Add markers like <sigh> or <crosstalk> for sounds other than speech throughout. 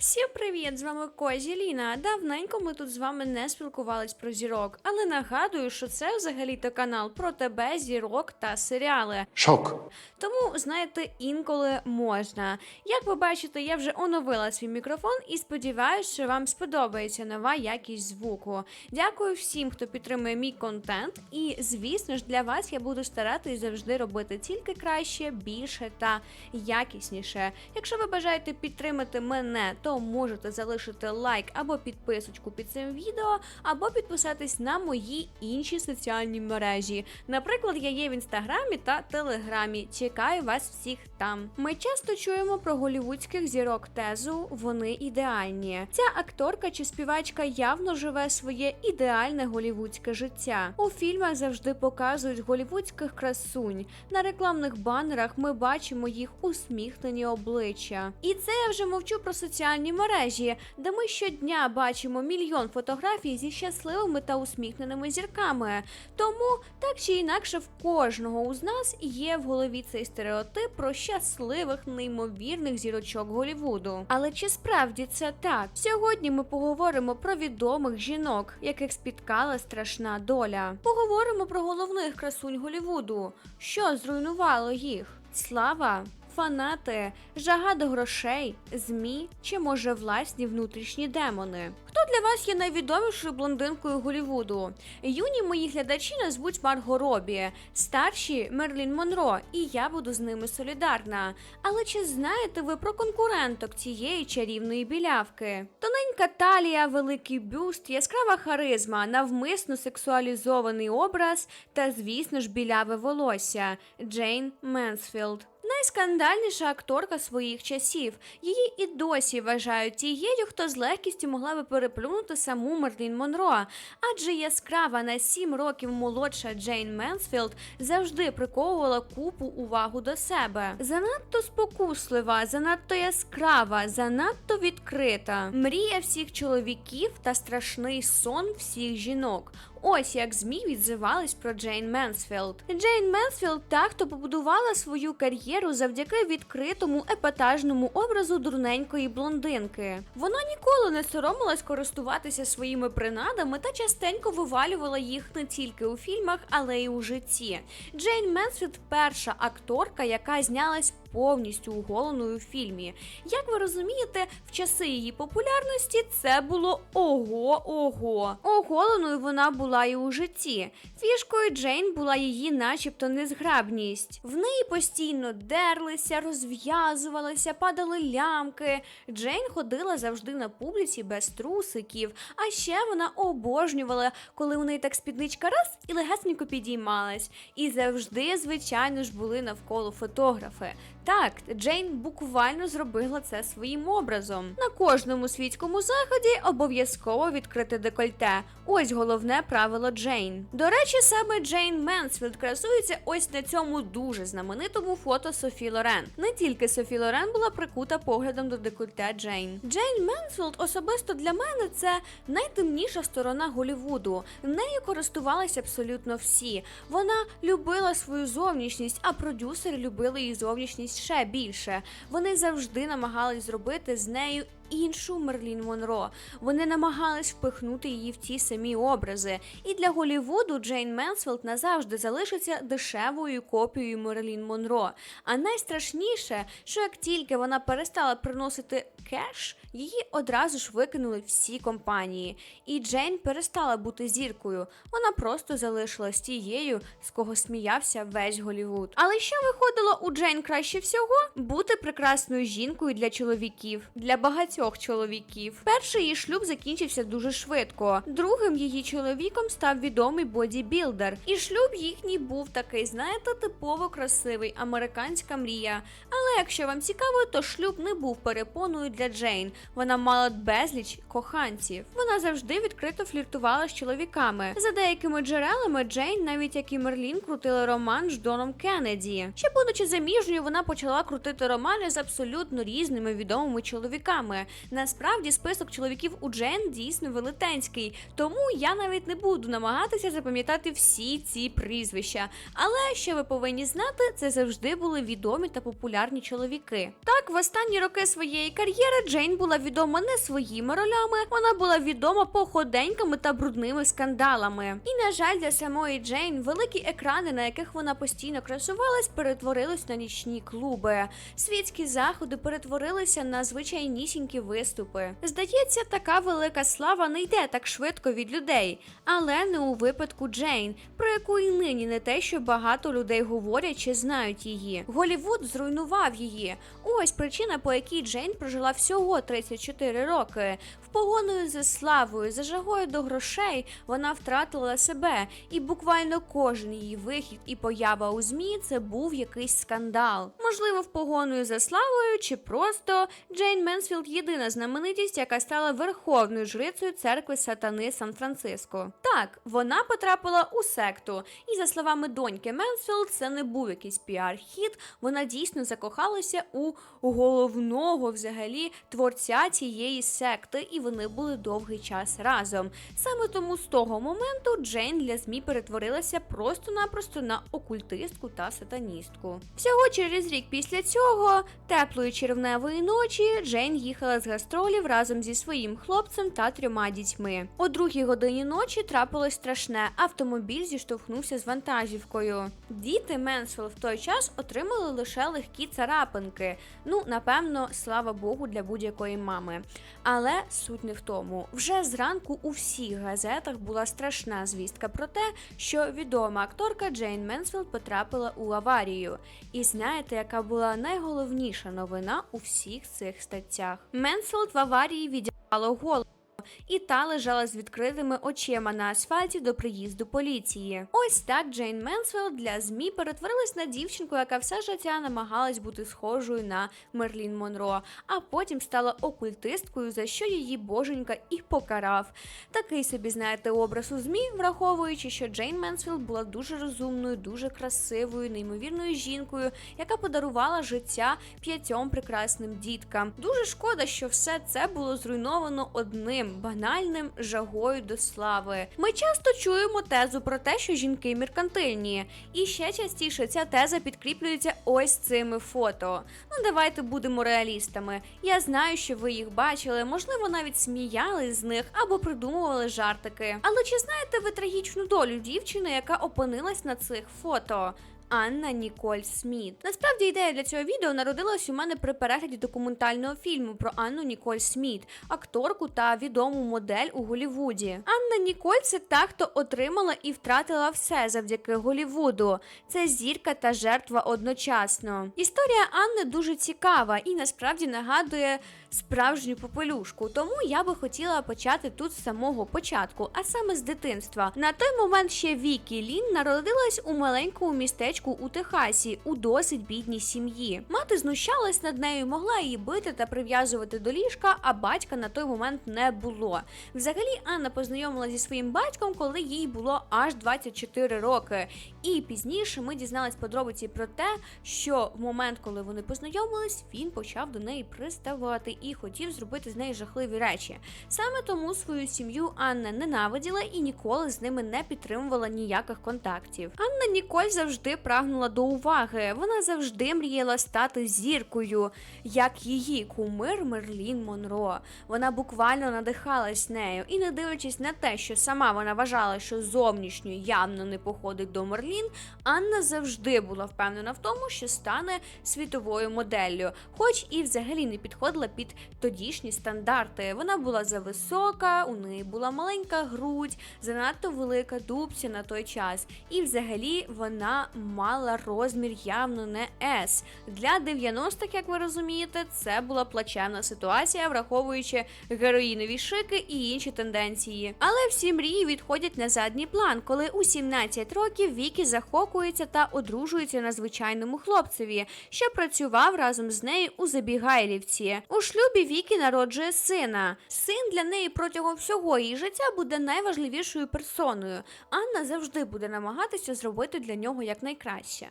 Всім привіт! З вами Козі Ліна. Давненько ми тут з вами не спілкувались про зірок, але нагадую, що це взагалі-то канал про тебе, зірок та серіали. Шок. Тому, знаєте, інколи можна. Як ви бачите, я вже оновила свій мікрофон і сподіваюся, що вам сподобається нова якість звуку. Дякую всім, хто підтримує мій контент. І, звісно ж, для вас я буду старатись завжди робити тільки краще, більше та якісніше. Якщо ви бажаєте підтримати мене, то можете залишити лайк або підписочку під цим відео, або підписатись на мої інші соціальні мережі. Наприклад, я є в інстаграмі та телеграмі. Чекаю вас всіх там. Ми часто чуємо про голівудських зірок тезу вони ідеальні. Ця акторка чи співачка явно живе своє ідеальне голівудське життя. У фільмах завжди показують голівудських красунь. На рекламних банерах ми бачимо їх усміхнені обличчя. І це я вже мовчу про соціальні мережі, де ми щодня бачимо мільйон фотографій зі щасливими та усміхненими зірками. Тому так чи інакше в кожного з нас є в голові цей стереотип про щасливих, неймовірних зірочок Голівуду. Але чи справді це так? Сьогодні ми поговоримо про відомих жінок, яких спіткала страшна доля. Поговоримо про головних красунь Голівуду, що зруйнувало їх. Слава. Фанати, жага до грошей, змі чи може власні внутрішні демони. Хто для вас є найвідомішою блондинкою Голівуду? Юні мої глядачі назвуть Марго Робі, старші Мерлін Монро, і я буду з ними солідарна. Але чи знаєте ви про конкуренток цієї чарівної білявки? Тоненька талія, великий бюст, яскрава харизма, навмисно сексуалізований образ та, звісно ж, біляве волосся Джейн Менсфілд. Найскандальніша акторка своїх часів. Її і досі вважають тією, хто з легкістю могла би переплюнути саму Мерлін Монро. Адже яскрава на 7 років молодша Джейн Менсфілд завжди приковувала купу увагу до себе. Занадто спокуслива, занадто яскрава, занадто відкрита. Мрія всіх чоловіків та страшний сон всіх жінок. Ось як ЗМІ відзивались про Джейн Менсфілд. Джейн Менсфілд та, хто побудувала свою кар'єру завдяки відкритому епатажному образу дурненької блондинки. Вона ніколи не соромилась користуватися своїми принадами та частенько вивалювала їх не тільки у фільмах, але й у житті. Джейн Менсфілд перша акторка, яка знялась повністю оголеною у фільмі. Як ви розумієте, в часи її популярності це було ого-ого. Оголеною вона була і у житті. Фішкою Джейн була її, начебто, незграбність. В неї постійно дерлися, розв'язувалися, падали лямки. Джейн ходила завжди на публіці без трусиків, а ще вона обожнювала, коли у неї так спідничка раз і легесенько підіймалась. І завжди, звичайно ж, були навколо фотографи. Так, Джейн буквально зробила це своїм образом. На кожному світському заході обов'язково відкрити декольте. Ось головне правило Джейн. До речі, саме Джейн Менсфілд красується ось на цьому дуже знаменитому фото Софі Лорен. Не тільки Софі Лорен була прикута поглядом до декольте Джейн. Джейн Менсфілд особисто для мене це найтемніша сторона Голівуду. Нею користувалися абсолютно всі. Вона любила свою зовнішність, а продюсери любили її зовнішність ще більше. Вони завжди намагались зробити з нею. Іншу Мерлін Монро. Вони намагались впихнути її в ті самі образи. І для Голівуду Джейн Менсфілд назавжди залишиться дешевою копією Мерлін Монро. А найстрашніше, що як тільки вона перестала приносити кеш, її одразу ж викинули всі компанії. І Джейн перестала бути зіркою. Вона просто залишилась тією, з кого сміявся весь Голівуд. Але що виходило у Джейн краще всього? Бути прекрасною жінкою для чоловіків, для багатьох чоловіків. Перший її шлюб закінчився дуже швидко. Другим її чоловіком став відомий бодібілдер. І шлюб їхній був такий, знаєте, типово красивий, американська мрія. Але якщо вам цікаво, то шлюб не був перепоною для Джейн. Вона мала безліч коханців. Вона завжди відкрито фліртувала з чоловіками. За деякими джерелами, Джейн, навіть як і Мерлін, крутила роман з Доном Кеннеді. Ще будучи заміжньою, вона почала крутити романи з абсолютно різними відомими чоловіками. Насправді, список чоловіків у Джейн дійсно велетенський, тому я навіть не буду намагатися запам'ятати всі ці прізвища. Але що ви повинні знати, це завжди були відомі та популярні чоловіки. Так, в останні роки своєї кар'єри Джейн була відома не своїми ролями, вона була відома походеньками та брудними скандалами. І на жаль, для самої Джейн великі екрани, на яких вона постійно красувалась, перетворились на нічні клуби. Світські заходи перетворилися на звичайнісінькі виступи. Здається, така велика слава не йде так швидко від людей, але не у випадку Джейн, про яку і нині не те, що багато людей говорять чи знають її. Голівуд зруйнував її. Ось причина, по якій Джейн прожила всього 34 роки. В погоною за славою, за жагою до грошей вона втратила себе, і буквально кожен її вихід і поява у змі це був якийсь скандал. Можливо, в погоною за славою, чи просто Джейн Менсфілд єдина знаменитість, яка стала верховною жрицею церкви сатани Сан-Франциско. Так, вона потрапила у секту, і за словами доньки Менсфілд, це не був якийсь піар-хіт. Вона дійсно закохалася у головного взагалі творця цієї секти, і вони були довгий час разом. Саме тому з того моменту Джейн для ЗМІ перетворилася просто-напросто на окультистку та сатаністку. Всього через рік після цього, теплої червневої ночі, Джейн їхала з гастролів разом зі своїм хлопцем та трьома дітьми. О другій годині ночі трапилось страшне. Автомобіль зіштовхнувся з вантажівкою. Діти Менсвелл в той час отримали лише легкі царапинки. Ну, напевно, слава Богу, для будь-якої мами. Але суть не в тому. Вже зранку у всіх газетах була страшна звістка про те, що відома акторка Джейн Менсфілд потрапила у аварію. І знаєте, яка була найголовніша новина у всіх цих статтях? Менсфілд в аварії відірвало голову. І та лежала з відкритими очима на асфальті до приїзду поліції. Ось так Джейн Менсфілд для ЗМІ перетворилась на дівчинку, яка все життя намагалась бути схожою на Мерлін Монро, а потім стала окультисткою, за що її боженька і покарав. Такий собі, знаєте, образ у ЗМІ, враховуючи, що Джейн Менсфілд була дуже розумною, дуже красивою, неймовірною жінкою, яка подарувала життя п'ятьом прекрасним діткам. Дуже шкода, що все це було зруйновано одним банальним жагою до слави. Ми часто чуємо тезу про те, що жінки меркантильні, і ще частіше ця теза підкріплюється ось цими фото. Ну давайте будемо реалістами. Я знаю, що ви їх бачили, можливо, навіть сміялись з них або придумували жартики. Але чи знаєте ви трагічну долю дівчини, яка опинилась на цих фото? Анна Ніколь Сміт. Насправді ідея для цього відео народилась у мене при перегляді документального фільму про Анну Ніколь Сміт, акторку та відому модель у Голівуді. Анна Ніколь це та, хто отримала і втратила все завдяки Голівуду. Це зірка та жертва одночасно. Історія Анни дуже цікава і насправді нагадує справжню попелюшку. Тому я би хотіла почати тут з самого початку, а саме з дитинства. На той момент ще Вікі Лін народилась у маленькому містечку у Техасі у досить бідній сім'ї. Мати знущалась над нею, могла її бити та прив'язувати до ліжка, а батька на той момент не було. Взагалі, Анна познайомилася зі своїм батьком, коли їй було аж 24 роки. І пізніше ми дізнались подробиці про те, що в момент, коли вони познайомились, він почав до неї приставати і хотів зробити з нею жахливі речі. Саме тому свою сім'ю Анна ненавиділа і ніколи з ними не підтримувала ніяких контактів. Анна Ніколь завжди прагнула до уваги. Вона завжди мріяла стати зіркою, як її кумир Мерлін Монро. Вона буквально надихалась нею, і не дивлячись на те, що сама вона вважала, що зовнішньо явно не походить до Мерлін, Анна завжди була впевнена в тому, що стане світовою моделлю, хоч і взагалі не підходила під тодішні стандарти. Вона була зависока, у неї була маленька грудь, занадто велика дубця на той час. І взагалі вона мала розмір явно не S. Для 90-х, як ви розумієте, це була плачевна ситуація, враховуючи героїнові шики і інші тенденції. Але всі мрії відходять на задній план, коли у 17 років Вікі захоплюється та одружується на звичайному хлопцеві, що працював разом з нею у Забігайлівці. У шлюбі Вікі народжує сина. Син для неї протягом всього її життя буде найважливішою персоною. Анна завжди буде намагатися зробити для нього якнайкраще.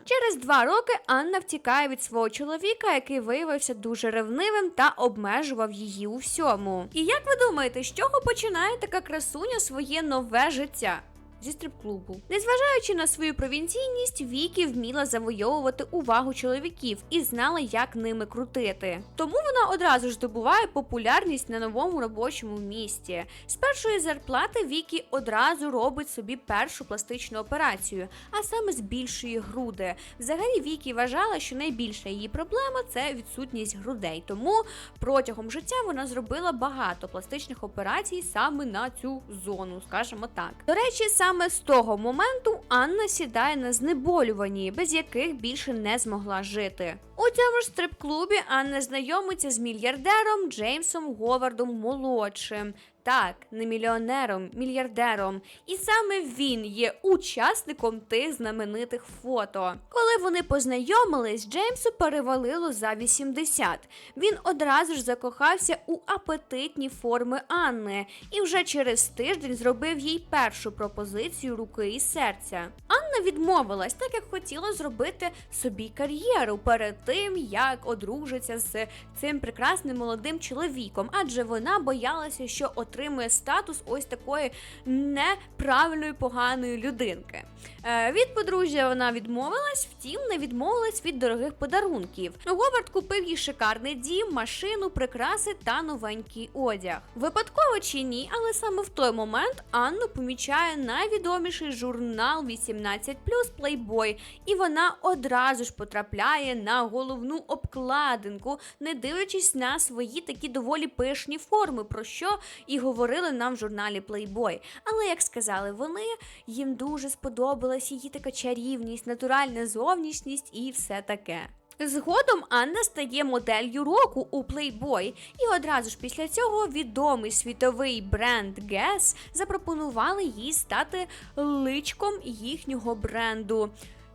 Через два роки Анна втікає від свого чоловіка, який виявився дуже ревнивим та обмежував її у всьому. І як ви думаєте, з чого починає така красуня своє нове життя? Зі стрип-клубу. Незважаючи на свою провінційність, Вікі вміла завойовувати увагу чоловіків і знала, як ними крутити. Тому вона одразу ж здобуває популярність на новому робочому місці. З першої зарплати Вікі одразу робить собі першу пластичну операцію, а саме збільшує груди. Взагалі Вікі вважала, що найбільша її проблема це відсутність грудей. Тому протягом життя вона зробила багато пластичних операцій саме на цю зону, скажімо так. До речі, саме з того моменту Анна сідає на знеболюванні, без яких більше не змогла жити. У цьому ж стрип-клубі Анна знайомиться з мільярдером Джеймсом Говардом молодшим. Так, не мільйонером, мільярдером. І саме він є учасником тих знаменитих фото. Коли вони познайомились, Джеймсу перевалило за 80. Він одразу ж закохався у апетитні форми Анни і вже через тиждень зробив їй першу пропозицію руки і серця. Анна відмовилась, так як хотіла зробити собі кар'єру перед тим, як одружиться з цим прекрасним молодим чоловіком, адже вона боялася, що отримує статус ось такої неправильної поганої людинки. Е, від подружжя вона відмовилась, втім не відмовилась від дорогих подарунків. Говард купив їй шикарний дім, машину, прикраси та новенький одяг. Випадково чи ні, але саме в той момент Анну помічає найвідоміший журнал 18 Playboy, і вона одразу ж потрапляє на головну обкладинку, не дивлячись на свої такі доволі пишні форми, про що і говорили нам в журналі Playboy. Але як сказали вони, їм дуже сподобалась її така чарівність, натуральна зовнішність і все таке. Згодом Анна стає моделлю року у Playboy, і одразу ж після цього відомий світовий бренд Guess запропонували їй стати личком їхнього бренду.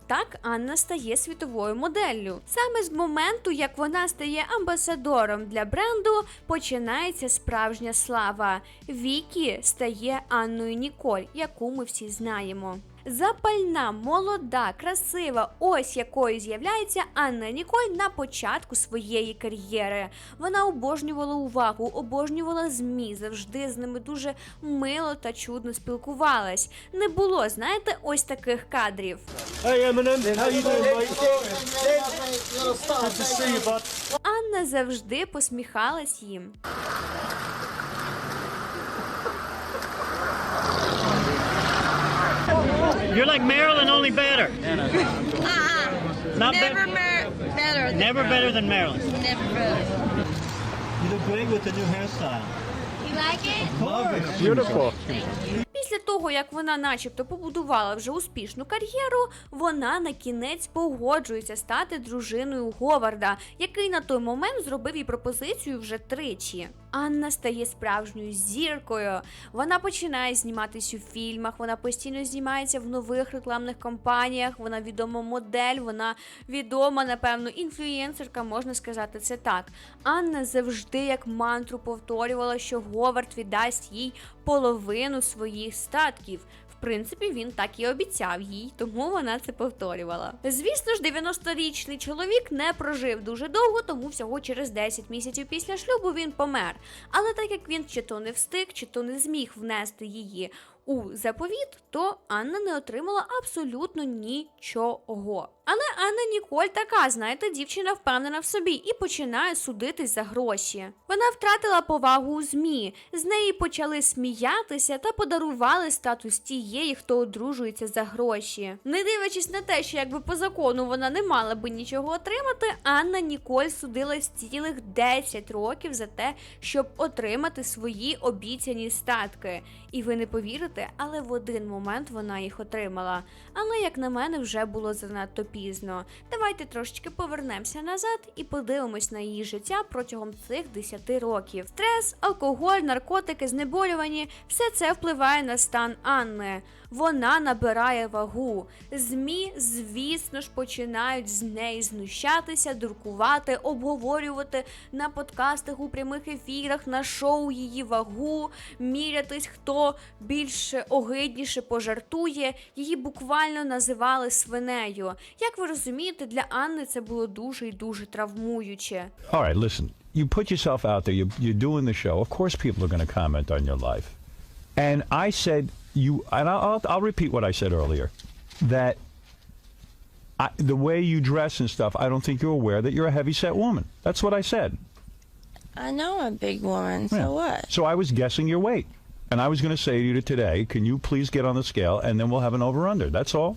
Так Анна стає світовою моделлю. Саме з моменту, як вона стає амбасадором для бренду, починається справжня слава. Вікі стає Анною Ніколь, яку ми всі знаємо. Запальна, молода, красива, ось якою з'являється Анна Ніколь на початку своєї кар'єри. Вона обожнювала увагу, обожнювала змі, завжди з ними дуже мило та чудно спілкувалась. Не було, знаєте, ось таких кадрів. Hey Eminem, how you doing, mate? Good to see you, bud. Анна завжди посміхалась їм. You're like Marilyn, only better. Not Never be- mer- better. than never better than Marilyn. Never better. You look great with the new hairstyle. You like it? Love it. Beautiful. Після того, як вона начебто побудувала вже успішну кар'єру, вона на кінець погоджується стати дружиною Говарда, який на той момент зробив їй пропозицію вже тричі. Анна стає справжньою зіркою. Вона починає зніматись у фільмах, вона постійно знімається в нових рекламних кампаніях. Вона відома модель, вона відома, напевно, інфлюєнсерка, можна сказати це так. Анна завжди як мантру повторювала, що Говард віддасть їй половину своїх статків. Принципі, він так і обіцяв їй, тому вона це повторювала. Звісно ж, 90-річний чоловік не прожив дуже довго, тому всього через 10 місяців після шлюбу він помер. Але так як він чи то не встиг, чи то не зміг внести її у заповіт, то Анна не отримала абсолютно нічого. Але Анна Ніколь така, знаєте, дівчина впевнена в собі і починає судитись за гроші. Вона втратила повагу у ЗМІ, з неї почали сміятися та подарували статус тієї, хто одружується за гроші. Не дивлячись на те, що якби по закону вона не мала би нічого отримати, Анна Ніколь судилась цілих 10 років за те, щоб отримати свої обіцяні статки. І ви не повірите, але в один момент вона їх отримала. Але, як на мене, вже було занадто пізно. Давайте трошечки повернемося назад і подивимось на її життя протягом цих 10 років. Стрес, алкоголь, наркотики, знеболювані все це впливає на стан Анни. Вона набирає вагу. ЗМІ, звісно ж, починають з неї знущатися, дуркувати, обговорювати на подкастах у прямих ефірах, на шоу її вагу, мірятись, хто більш огидніше пожартує. Її буквально називали свинею. Як ви розумієте, для Анни це було дуже і дуже травмуюче. All right, listen. You put yourself out there. You, you're doing the show. Of course, people are going to comment on your life. And I said, you and I'll, I'll, I'll repeat what I said earlier that I, the way you dress and stuff, I don't think you're aware that you're a heavy set woman. That's what I said. I know I'm a big woman. So Yeah. what? So I was guessing your weight. And I was going to say to you today, can you please get on the scale and then we'll have an over under. That's all.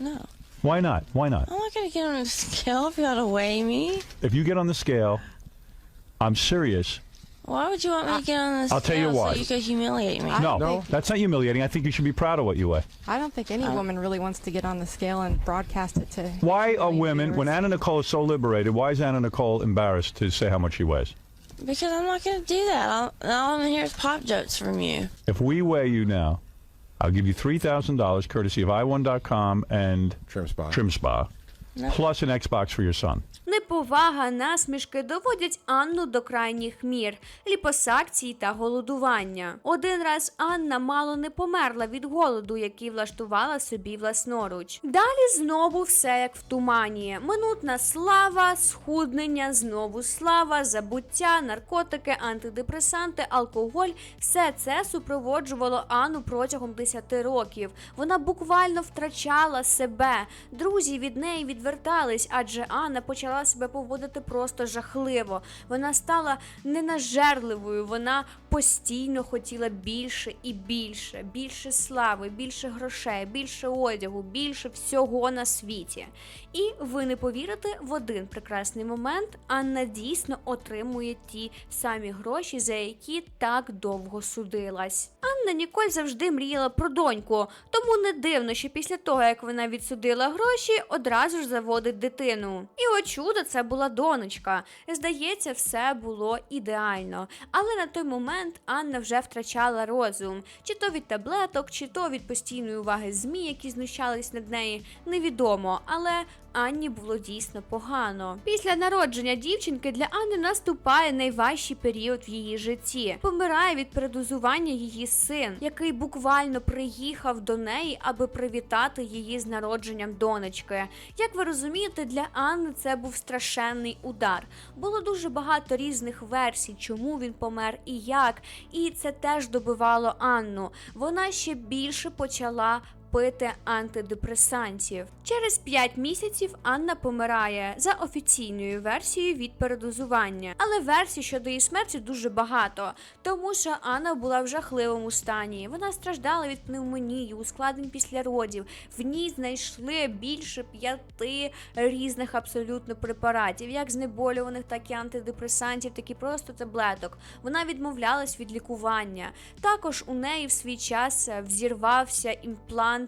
No. Why not? Why not? I'm not gonna get on a <laughs> scale if you gotta weigh me. If you get on the scale, I'm serious. Why would you want me to get on the I'll tell you scale why. so you could humiliate me? No, No. that's not humiliating. I think you should be proud of what you weigh. I don't think any woman really wants to get on the scale and broadcast it to. Why are women, when. Anna Nicole is so liberated, why is Anna Nicole embarrassed to say how much she weighs? Because I'm not gonna do that. I'll, all I'm gonna hear is pop jokes from you. If we weigh you now, I'll give you $3,000 courtesy of i1.com and Trim Spa. Trim Spa, No. plus an Xbox for your son. Неповага, насмішки доводять Анну до крайніх мір, ліпосакцій та голодування. Один раз Анна мало не померла від голоду, який влаштувала собі власноруч. Далі знову все як в тумані: минутна слава, схуднення, знову слава, забуття, наркотики, антидепресанти, алкоголь все це супроводжувало Анну протягом 10 років. Вона буквально втрачала себе. Друзі від неї відвертались, адже Анна почала себе поводити просто жахливо. Вона стала ненажерливою, вона постійно хотіла більше і більше, більше слави, більше грошей, більше одягу, більше всього на світі. І ви не повірите, в один прекрасний момент Анна дійсно отримує ті самі гроші, за які так довго судилась. Анна Ніколь завжди мріяла про доньку, тому не дивно, що після того, як вона відсудила гроші, одразу ж заводить дитину. І о чудо, це була донечка. Здається, все було ідеально. Але на той момент Анна вже втрачала розум, чи то від таблеток, чи то від постійної уваги ЗМІ, які знущались над нею, невідомо. Але Анні було дійсно погано. Після народження дівчинки для Анни наступає найважчий період в її житті. Помирає від передозування її син, який буквально приїхав до неї, аби привітати її з народженням донечки. Як ви розумієте, для Анни це був страшенний удар. Було дуже багато різних версій, чому він помер і як. І це теж добивало Анну. Вона ще більше почала пити антидепресантів. Через 5 місяців Анна помирає за офіційною версією від передозування. Але версій щодо її смерті дуже багато, тому що Анна була в жахливому стані. Вона страждала від пневмонії, ускладнень після родів. В ній знайшли більше п'яти різних абсолютно препаратів, як знеболюваних, так і антидепресантів, так і просто таблеток. Вона відмовлялась від лікування. Також у неї в свій час е, взірвався імплант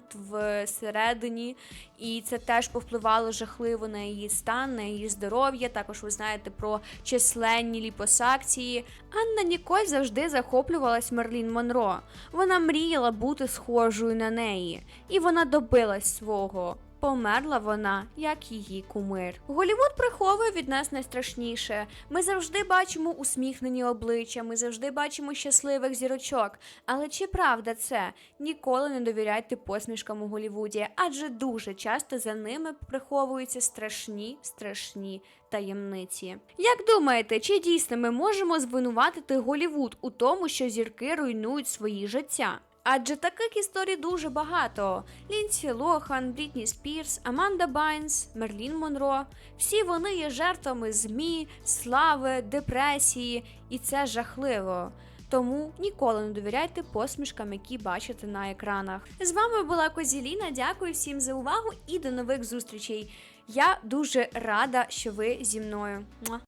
всередині, і це теж повпливало жахливо на її стан, на її здоров'я. Також ви знаєте про численні ліпосакції. Анна Ніколь завжди захоплювалась Мерлін Монро. Вона мріяла бути схожою на неї, і вона добилась свого. Померла вона, як її кумир. Голівуд приховує від нас найстрашніше. Ми завжди бачимо усміхнені обличчя, ми завжди бачимо щасливих зірочок. Але чи правда це? Ніколи не довіряйте посмішкам у Голівуді, адже дуже часто за ними приховуються страшні, страшні таємниці. Як думаєте, чи дійсно ми можемо звинуватити Голівуд у тому, що зірки руйнують свої життя? Адже таких історій дуже багато: Лінсі Лохан, Брітні Спірс, Аманда Байнс, Мерлін Монро. Всі вони є жертвами ЗМІ, слави, депресії, і це жахливо. Тому ніколи не довіряйте посмішкам, які бачите на екранах. З вами була Козіліна. Дякую всім за увагу і до нових зустрічей. Я дуже рада, що ви зі мною.